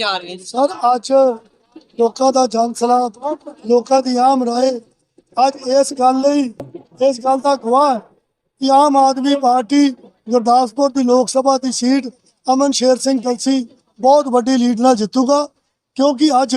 ਜਾ ਰਹੇ ਨੇ। ਸਰ, ਅੱਜ ਲੋਕਾਂ ਦਾ ਜਨ ਸਲਾਹ ਲੋਕਾਂ ਦੀ ਆਮ ਰਾਏ, ਅੱਜ ਇਸ ਗੱਲ ਲਈ, ਇਸ ਗੱਲ ਦਾ ਗਵਾਹ ਹੈ ਕਿ ਆਮ ਆਦਮੀ ਪਾਰਟੀ ਗੁਰਦਾਸਪੁਰ ਦੀ ਲੋਕ ਸਭਾ ਦੀ ਸੀਟ ਅਮਨ ਸ਼ੇਰ ਸਿੰਘ ਕਲਸੀ ਬਹੁਤ ਵੱਡੀ ਲੀਡ ਨਾਲ ਜਿੱਤੂਗਾ, ਕਿਉਂਕਿ ਅੱਜ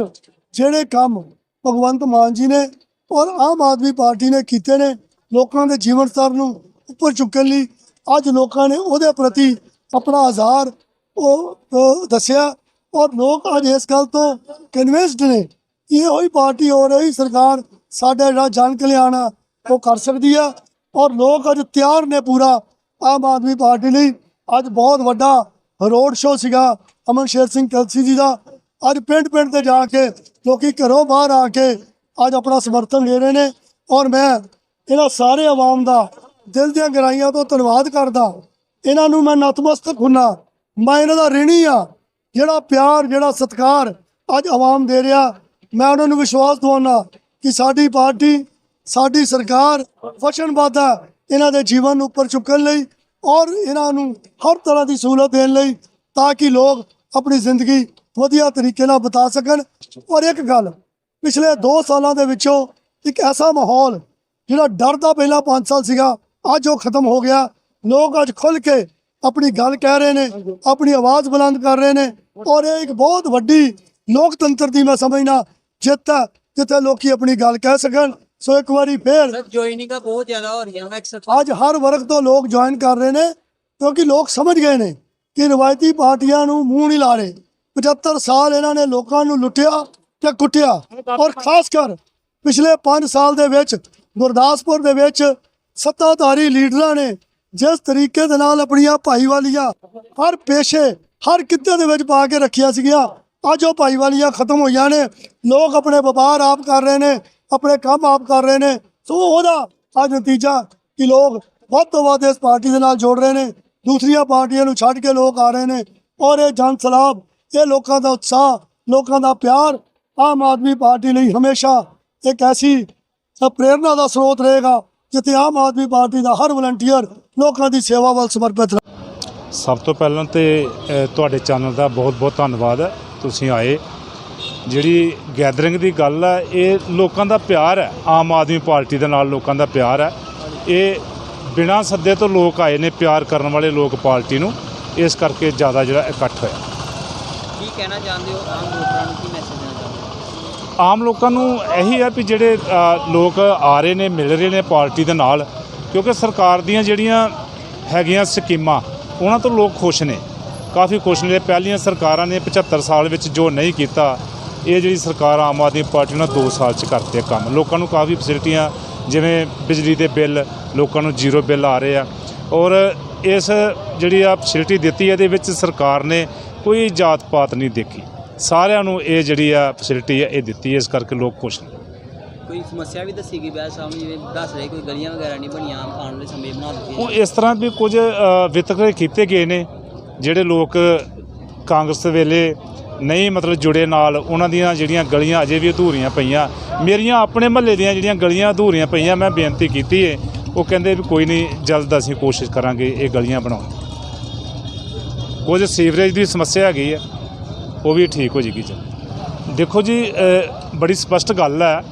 ਜਿਹੜੇ ਕੰਮ ਭਗਵੰਤ ਮਾਨ ਜੀ ਨੇ ਔਰ ਆਮ ਆਦਮੀ ਪਾਰਟੀ ਨੇ ਕੀਤੇ ਨੇ ਲੋਕਾਂ ਦੇ ਜੀਵਨ ਸਤਰ ਨੂੰ ਉੱਪਰ ਚੁੱਕਣ ਲਈ, ਅੱਜ ਲੋਕਾਂ ਨੇ ਉਹਦੇ ਪ੍ਰਤੀ ਆਪਣਾ ਆਜ਼ਾਰ ਉਹ ਦੱਸਿਆ ਔਰ ਲੋਕ ਅੱਜ ਇਸ ਗੱਲ ਤੋਂ ਕਨਵਿੰਸਡ ਨੇ, ਇਹ ਉਹੀ ਪਾਰਟੀ ਹੋ ਰਹੀ ਸਰਕਾਰ ਸਾਡਾ ਜਿਹੜਾ ਜਨ ਕਲਿਆਣ ਆ, ਉਹ ਕਰ ਸਕਦੀ ਆ। ਔਰ ਲੋਕ ਅੱਜ ਤਿਆਰ ਨੇ ਪੂਰਾ ਆਮ ਆਦਮੀ ਪਾਰਟੀ ਲਈ। ਅੱਜ ਬਹੁਤ ਵੱਡਾ ਰੋਡ ਸ਼ੋਅ ਸੀਗਾ ਅਮਨ ਸ਼ੇਰ ਸਿੰਘ ਕਲਸੀ ਜੀ ਦਾ। ਅੱਜ ਪਿੰਡ ਪਿੰਡ ਤੇ ਜਾ ਕੇ ਲੋਕੀ ਘਰੋਂ ਬਾਹਰ ਆ ਕੇ ਅੱਜ ਆਪਣਾ ਸਮਰਥਨ ਦੇ ਰਹੇ ਨੇ। ਔਰ ਮੈਂ ਇਹਨਾਂ ਸਾਰੇ ਆਵਾਮ ਦਾ ਦਿਲ ਦੀਆਂ ਗਹਿਰਾਈਆਂ ਤੋਂ ਧੰਨਵਾਦ ਕਰਦਾ। ਇਹਨਾਂ ਨੂੰ ਮੈਂ ਨਤਮਸਤਕ ਹੁੰਨਾ। ਮੈਂ ਇਹਨਾਂ ਦਾ ਰਿਣੀ ਆ। ਜਿਹੜਾ ਪਿਆਰ, ਜਿਹੜਾ ਸਤਿਕਾਰ ਅੱਜ ਆਵਾਮ ਦੇ ਰਿਹਾ, ਮੈਂ ਉਹਨਾਂ ਨੂੰ ਵਿਸ਼ਵਾਸ ਦਵਾਉਣਾ ਕਿ ਸਾਡੀ ਪਾਰਟੀ, ਸਾਡੀ ਸਰਕਾਰ ਵਚਨਬੱਧ ਹੈ ਇਹਨਾਂ ਦੇ ਜੀਵਨ ਨੂੰ ਉੱਪਰ ਚੁੱਕਣ ਲਈ ਔਰ ਇਹਨਾਂ ਨੂੰ ਹਰ ਤਰ੍ਹਾਂ ਦੀ ਸਹੂਲਤ ਦੇਣ ਲਈ ਤਾਂ ਕਿ ਲੋਕ ਆਪਣੀ ਜ਼ਿੰਦਗੀ ਵਧੀਆ ਤਰੀਕੇ ਨਾਲ ਬਿਤਾ ਸਕਣ। ਔਰ ਇੱਕ ਗੱਲ, ਪਿਛਲੇ 2 ਸਾਲਾਂ ਦੇ ਵਿੱਚੋਂ ਇੱਕ ਐਸਾ ਮਾਹੌਲ ਜਿਹੜਾ ਡਰ ਦਾ ਪਹਿਲਾਂ 5 ਸਾਲ ਸੀਗਾ, ਅੱਜ ਉਹ ਖਤਮ ਹੋ ਗਿਆ। ਲੋਕ ਅੱਜ ਖੁੱਲ ਕੇ ਆਪਣੀ ਗੱਲ ਕਹਿ ਰਹੇ ਨੇ ਆਪਣੀ ਆਵਾਜ਼ ਬੁਲੰਦ ਕਰ ਰਹੇ ਨੇ ਔਰ ਇਹ ਇੱਕ ਬਹੁਤ ਵੱਡੀ ਲੋਕਤੰਤਰ ਦੀ ਮੈਂ ਸਮਝਣਾ ਜਿੱਤ ਹੈ ਜਿੱਥੇ ਲੋਕੀ ਆਪਣੀ ਗੱਲ ਕਹਿ ਸਕਣ ਸੋ ਇੱਕ ਵਾਰੀ ਫੇਰ ਸਰ ਜੁਆਇਨਿੰਗ ਬਹੁਤ ਜ਼ਿਆਦਾ ਹੋ ਰਹੀਆਂ ਮੈਂ 100 ਅੱਜ ਹਰ ਵਰਗ ਤੋਂ ਲੋਕ ਜੁਆਇਨ ਕਰ ਰਹੇ ਨੇ ਕਿਉਂਕਿ ਲੋਕ ਸਮਝ ਗਏ ਨੇ ਕਿ ਰਵਾਇਤੀ ਪਾਰਟੀਆਂ ਨੂੰ ਮੂੰਹ ਨਹੀਂ ਲਾ ਰਹੇ। 75 ਸਾਲ ਇਹਨਾਂ ਨੇ ਲੋਕਾਂ ਨੂੰ ਲੁੱਟਿਆ ਤੇ ਕੁੱਟਿਆ ਔਰ ਖਾਸ ਕਰ ਪਿਛਲੇ 5 ਸਾਲ ਦੇ ਵਿੱਚ ਗੁਰਦਾਸਪੁਰ ਦੇ ਵਿੱਚ ਸੱਤਾਧਾਰੀ ਲੀਡਰਾਂ ਨੇ ਜਿਸ ਤਰੀਕੇ ਦੇ ਨਾਲ ਆਪਣੀਆਂ ਭਾਈਵਾਲੀਆਂ ਹਰ ਪੇਸ਼ੇ ਹਰ ਕਿੱਤੇ ਦੇ ਵਿੱਚ ਪਾ ਕੇ ਰੱਖਿਆ ਸੀਗੀਆਂ। ਅੱਜ ਉਹ ਭਾਈਵਾਲੀਆਂ ਖਤਮ ਹੋਈਆਂ ਨੇ। ਲੋਕ ਆਪਣੇ ਵਪਾਰ ਆਪ ਕਰ ਰਹੇ ਨੇ ਆਪਣੇ ਕੰਮ ਆਪ ਕਰ ਰਹੇ ਨੇ। ਸੋ ਉਹਦਾ ਅੱਜ ਨਤੀਜਾ ਕਿ ਲੋਕ ਵੱਧ ਤੋਂ ਵੱਧ ਇਸ ਪਾਰਟੀ ਦੇ ਨਾਲ ਜੋੜ ਰਹੇ ਨੇ। ਦੂਸਰੀਆਂ ਪਾਰਟੀਆਂ ਨੂੰ ਛੱਡ ਕੇ ਲੋਕ ਆ ਰਹੇ ਨੇ। ਔਰ ਇਹ ਜਨ ਸਲਾਬ ਇਹ ਲੋਕਾਂ ਦਾ ਉਤਸ਼ਾਹ ਲੋਕਾਂ ਦਾ ਪਿਆਰ ਆਮ ਆਦਮੀ ਪਾਰਟੀ ਲਈ ਹਮੇਸ਼ਾ ਇੱਕ ਐਸੀ ਅ, ਪ੍ਰੇਰਨਾ ਦਾ ਸਰੋਤ ਰਹੇਗਾ। ਜਿੱਥੇ ਆਮ ਆਦਮੀ ਪਾਰਟੀ ਦਾ ਹਰ ਵਲੰਟੀਅਰ ਲੋਕਾਂ ਦੀ ਸੇਵਾ ਵੱਲ ਸਮਰਪਿਤ ਰਹੇ। ਸਭ ਤੋਂ ਪਹਿਲਾਂ ਤੇ ਅ, ਤੁਹਾਡੇ ਚੈਨਲ ਦਾ ਬਹੁਤ-ਬਹੁਤ ਧੰਨਵਾਦ ਹੈ ਤੁਸੀਂ ਆਏ। ਜਿਹੜੀ ਗੈਦਰਿੰਗ ਦੀ ਗੱਲ ਹੈ ਇਹ ਲੋਕਾਂ ਦਾ ਪਿਆਰ ਹੈ ਆਮ ਆਦਮੀ ਪਾਰਟੀ ਦੇ ਨਾਲ ਲੋਕਾਂ ਦਾ ਪਿਆਰ ਹੈ। ਇਹ ਬਿਨਾਂ ਸੱਦੇ ਤੋਂ ਲੋਕ ਆਏ ਨੇ ਪਿਆਰ ਕਰਨ ਵਾਲੇ ਲੋਕ ਪਾਰਟੀ ਨੂੰ ਇਸ ਕਰਕੇ ਜ਼ਿਆਦਾ ਜਿਹੜਾ ਇਕੱਠ ਹੋਇਆ। ਕੀ ਕਹਿਣਾ ਚਾਹੁੰਦੇ ਹੋ ਆਮ ਲੋਕਾਂ ਨੂੰ ਕੀ ਮੈਸੇਜ ਦੇਣਾ ਚਾਹੁੰਦੇ ਹੋ? ਆਮ ਲੋਕਾਂ ਨੂੰ ਇਹੀ ਹੈ ਵੀ ਜਿਹੜੇ ਲੋਕ ਆ ਰਹੇ ਨੇ, ਮਿਲ ਰਹੇ ਨੇ ਪਾਰਟੀ ਦੇ ਨਾਲ, ਕਿਉਂਕਿ ਸਰਕਾਰ ਦੀਆਂ ਜਿਹੜੀਆਂ ਹੈਗੀਆਂ ਸਕੀਮਾਂ, ਉਹਨਾਂ ਤੋਂ ਲੋਕ ਖੁਸ਼ ਨੇ। ਕਾਫੀ ਖੁਸ਼ ਨੇ। ਪਹਿਲੀਆਂ ਸਰਕਾਰਾਂ ਨੇ 75 ਸਾਲ ਵਿੱਚ ਜੋ ਨਹੀਂ ਕੀਤਾ, ਇਹ ਜਿਹੜੀ ਸਰਕਾਰ ਆਮ ਆਦਮੀ ਪਾਰਟੀ ਨੇ 2 ਸਾਲ 'ਚ ਕਰਤੇ ਕੰਮ। ਲੋਕਾਂ ਨੂੰ ਕਾਫੀ ਫੈਸਿਲਿਟੀਆਂ, ਜਿਵੇਂ ਬਿਜਲੀ ਦੇ ਬਿੱਲ, ਲੋਕਾਂ ਨੂੰ ਜ਼ੀਰੋ ਬਿੱਲ ਆ ਰਹੇ ਆ। ਔਰ ਇਸ ਜਿਹੜੀ ਆ ਫੈਸਿਲਿਟੀ ਦਿੱਤੀ, ਇਹਦੇ ਵਿੱਚ ਸਰਕਾਰ ਨੇ ਕੋਈ ਜਾਤ ਪਾਤ ਨਹੀਂ ਦੇਖੀ। ਸਾਰਿਆਂ ਨੂੰ ਇਹ ਜਿਹੜੀ ਆ ਫੈਸਿਲਿਟੀ ਹੈ ਇਹ ਦਿੱਤੀ ਹੈ ਇਸ ਕਰਕੇ ਲੋਕ ਖੁਸ਼ ਨੇ। ਕੋਈ ਸਮੱਸਿਆ ਵੀ ਦੱਸੀ ਗਈ ਬੈਸ ਸਾਹਮਣੇ ਜਿਵੇਂ ਦੱਸ ਰਹੇ ਕੋਈ ਗਲੀਆਂ ਵਗੈਰਾ ਨਹੀਂ ਬਣੀਆਂ ਆਉਣ ਵਾਲੇ ਸਮੇਂ ਬਣਾ ਉਹ ਦਿੱਤੀਆਂ ਇਸ ਤਰ੍ਹਾਂ ਵੀ ਕੁਝ ਵਿਤਕਰੇ ਕੀਤੇ ਗਏ ਨੇ ਜਿਹੜੇ ਲੋਕ ਕਾਂਗਰਸ ਵੇਲੇ ਨਹੀਂ ਮਤਲਬ ਜੁੜੇ ਨਾਲ ਉਹਨਾਂ ਦੀਆਂ ਜਿਹੜੀਆਂ ਗਲੀਆਂ ਅਜੇ ਵੀ ਅਧੂਰੀਆਂ ਪਈਆਂ ਮੇਰੀਆਂ ਆਪਣੇ ਮਹੱਲੇ ਦੀਆਂ ਜਿਹੜੀਆਂ ਗਲੀਆਂ ਅਧੂਰੀਆਂ ਪਈਆਂ ਮੈਂ ਬੇਨਤੀ ਕੀਤੀ ਏ ਉਹ ਕਹਿੰਦੇ ਵੀ ਕੋਈ ਨਹੀਂ ਜਲਦ ਅਸੀਂ ਕੋਸ਼ਿਸ਼ ਕਰਾਂਗੇ ਇਹ ਗਲੀਆਂ ਬਣਾਉਣ ਦੀ। ਕੁਝ ਸੀਵਰੇਜ ਦੀ ਸਮੱਸਿਆ ਹੈਗੀ ਹੈ ਉਹ ਵੀ ਠੀਕ ਹੋ ਜੇਗੀ ਜੀ। ਦੇਖੋ ਜੀ ਬੜੀ ਸਪਸ਼ਟ ਗੱਲ ਹੈ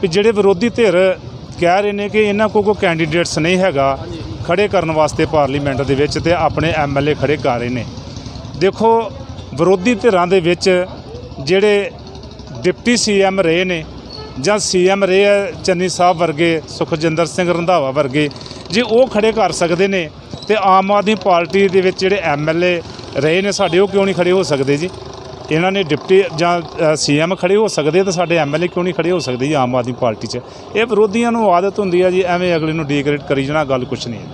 ਕਿ ਜਿਹੜੇ ਵਿਰੋਧੀ ਧਿਰ ਕਹਿ ਰਹੇ ਨੇ ਕਿ ਇਹਨਾਂ ਕੋਲ ਕੋਈ ਕੈਂਡੀਡੇਟਸ ਨਹੀਂ ਹੈਗਾ, ਖੜੇ ਕਰਨ ਵਾਸਤੇ ਪਾਰਲੀਮੈਂਟ ਦੇ ਵਿੱਚ ਤੇ ਆਪਣੇ ਐਮਐਲਏ ਖੜੇ ਕਰ ਰਹੇ ਨੇ। ਦੇਖੋ, ਵਿਰੋਧੀ ਧਿਰਾਂ ਦੇ ਵਿੱਚ ਜਿਹੜੇ ਡਿਪਟੀ ਸੀਐਮ ਰਹੇ ਨੇ ਜਾਂ ਸੀਐਮ ਰਹੇ ਆ ਚੰਨੀ ਸਾਹਿਬ ਵਰਗੇ, ਸੁਖਜਿੰਦਰ ਸਿੰਘ ਰੰਧਾਵਾ ਵਰਗੇ, ਜੇ ਉਹ ਖੜੇ ਕਰ ਸਕਦੇ ਨੇ ਤੇ ਆਮ ਆਦਮੀ ਪਾਰਟੀ ਦੇ ਵਿੱਚ ਜਿਹੜੇ ਐਮਐਲਏ ਰਹੇ ਨੇ ਸਾਡੇ, ਉਹ ਕਿਉਂ ਨਹੀਂ ਖੜੇ ਹੋ ਸਕਦੇ ਜੀ? ਇਹਨਾਂ ਨੇ ਡਿਪਟੀ ਜਾਂ ਸੀਐਮ ਖੜੇ ਹੋ ਸਕਦੇ ਤਾਂ ਸਾਡੇ ਐਮਐਲਏ ਕਿਉਂ ਨਹੀਂ ਖੜੇ ਹੋ ਸਕਦੇ ਜੀ ਆਮ ਆਦਮੀ ਪਾਰਟੀ 'ਚ? ਇਹ ਵਿਰੋਧੀਆਂ ਨੂੰ ਆਦਤ ਹੁੰਦੀ ਆ ਜੀ ਐਵੇਂ ਅਗਲੇ ਨੂੰ ਡੀਗ੍ਰੇਡ ਕਰੀ ਜਾਣਾ ਗੱਲ ਕੁਛ ਨਹੀਂ। ਹੈ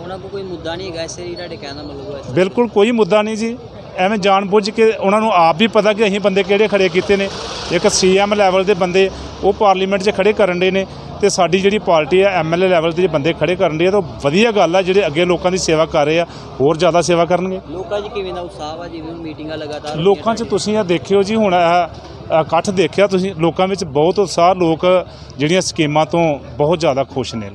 ਉਹਨਾਂ ਕੋਈ ਮੁੱਦਾ ਨਹੀਂ ਹੈਗਾ ਇਸੇ ਲਈ ਤੁਹਾਡੇ ਕਹਿਣ ਦਾ ਮਤਲਬ ਹੈ ਬਿਲਕੁਲ ਕੋਈ ਮੁੱਦਾ ਨਹੀਂ ਜੀ। ਐਵੇਂ ਜਾਣਬੁੱਝ ਕੇ ਉਹਨਾਂ ਨੂੰ ਆਪ ਵੀ ਪਤਾ ਕਿ ਅਸੀਂ ਬੰਦੇ ਕਿਹੜੇ ਖੜੇ ਕੀਤੇ ਨੇ। ਇੱਕ ਸੀਐਮ ਲੈਵਲ ਦੇ ਬੰਦੇ ਉਹ ਪਾਰਲੀਮੈਂਟ 'ਚ ਖੜੇ ਕਰਨ ਦੇ ਨੇ। ਤੇ ਸਾਡੀ ਜਿਹੜੀ ਪਾਰਟੀ ਹੈ ਐਮਐਲਏ ਲੈਵਲ ਤੇ ਜੇ ਬੰਦੇ ਖੜੇ ਕਰਨ ਦੇ ਤਾਂ ਵਧੀਆ ਗੱਲ ਆ ਜਿਹੜੇ ਅੱਗੇ ਲੋਕਾਂ ਦੀ ਸੇਵਾ ਕਰ ਰਹੇ ਆ ਹੋਰ ਜ਼ਿਆਦਾ ਸੇਵਾ ਕਰਨਗੇ। ਲੋਕਾਂ 'ਚ ਕਿਵੇਂ ਦਾ ਉਤਸ਼ਾਹ ਵਾ ਜਿਵੇਂ ਮੀਟਿੰਗਾਂ ਲਗਾਤਾਰ ਲੋਕਾਂ 'ਚ ਤੁਸੀਂ ਇਹ ਦੇਖਿਓ ਜੀ ਹੁਣ ਇਹ ਇਕੱਠ ਦੇਖਿਆ ਤੁਸੀਂ ਲੋਕਾਂ ਵਿੱਚ ਬਹੁਤ ਉਤਸ਼ਾਹ ਲੋਕ ਜਿਹੜੀਆਂ ਸਕੀਮਾਂ ਤੋਂ ਬਹੁਤ ਜ਼ਿਆਦਾ ਖੁਸ਼ ਨੇ।